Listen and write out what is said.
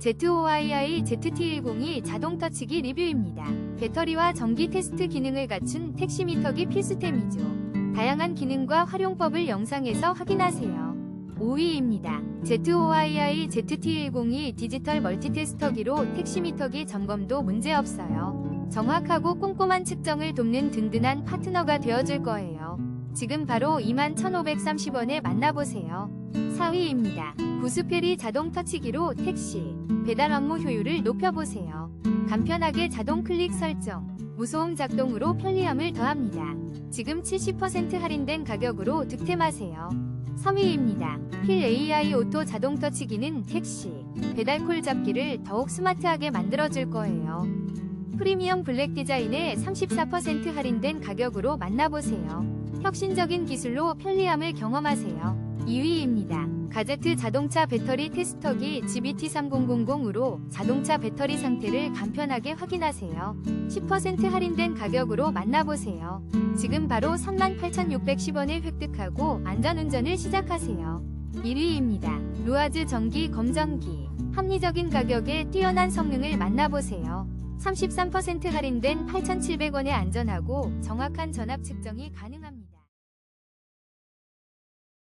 ZOII ZT102 자동 터치기 리뷰입니다. 배터리와 전기 테스트 기능을 갖춘 택시미터기 필수템이죠. 다양한 기능과 활용법을 영상에서 확인하세요. 5위입니다. ZOII ZT102 디지털 멀티테스터기로 택시미터기 점검도 문제없어요. 정확하고 꼼꼼한 측정을 돕는 든든한 파트너가 되어줄 거예요. 지금 바로 21,530원에 만나보세요. 4위입니다. 구스페리 자동 터치기로 택시, 배달 업무 효율을 높여보세요. 간편하게 자동 클릭 설정, 무소음 작동으로 편리함을 더합니다. 지금 70% 할인된 가격으로 득템하세요. 3위입니다. 필 AI 오토 자동 터치기는 택시, 배달콜 잡기를 더욱 스마트하게 만들어줄 거예요. 프리미엄 블랙 디자인에 34% 할인된 가격으로 만나보세요. 혁신적인 기술로 편리함을 경험하세요. 2위입니다. 가제트 자동차 배터리 테스터기 GBT3000으로 자동차 배터리 상태를 간편하게 확인하세요. 10% 할인된 가격으로 만나보세요. 지금 바로 38,610원에 획득하고 안전운전을 시작하세요. 1위입니다. 루아즈 전기 검전기. 합리적인 가격에 뛰어난 성능을 만나보세요. 33% 할인된 8,700원에 안전하고 정확한 전압 측정이 가능합니다.